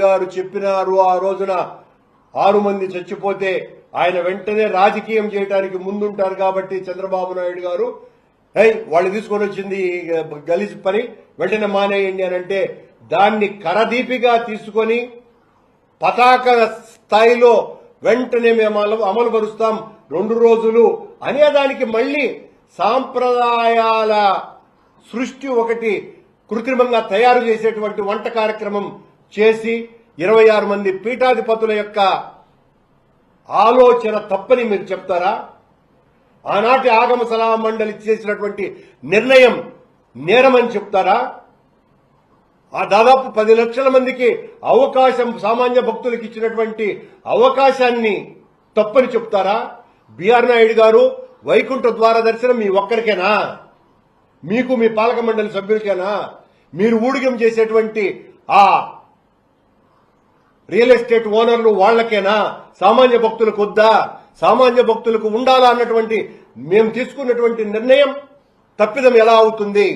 గారు చెప్పినారు ఆ రోజున. ఆరు మంది చచ్చిపోతే ఆయన వెంటనే రాజకీయం చేయడానికి ముందుంటారు కాబట్టి చంద్రబాబు నాయుడు గారు వాళ్ళు తీసుకొని వచ్చింది గలిసి గలీజ్ పని వెంటనే మానేయండి అని అంటే దాన్ని కరదీపిగా తీసుకొని పతాక స్థాయిలో వెంటనే మేము అమలు పరుస్తాం రెండు రోజులు అనేదానికి మళ్ళీ సాంప్రదాయాల సృష్టి ఒకటి కృత్రిమంగా తయారు చేసేటువంటి వంట కార్యక్రమం చేసి ఇరవై ఆరు మంది పీఠాధిపతుల యొక్క ఆలోచన తప్పని మీరు చెప్తారా? ఆనాటి ఆగమ సలహా మండలి చేసినటువంటి నిర్ణయం నేరమని చెప్తారా? ఆ దాదాపు పది లక్షల మందికి అవకాశం సామాన్య భక్తులకు ఇచ్చినటువంటి అవకాశాన్ని తప్పని చెప్తారా? బిఆర్ నాయుడు గారు వైకుంఠ ద్వార దర్శనం మీ ఒక్కరికేనా? మీకు మీ పాలక మండలి సభ్యులకేనా? మీరు ఊడిగం చేసేటువంటి ఆ రియల్ ఎస్టేట్ ఓనర్లు వాళ్ళకేనా? సామాన్య భక్తులకు వద్దా? సామాన్య భక్తులకు ఉండాలా అన్నటువంటి మేము తీసుకున్నటువంటి నిర్ణయం తప్పిదం ఎలా అవుతుంది?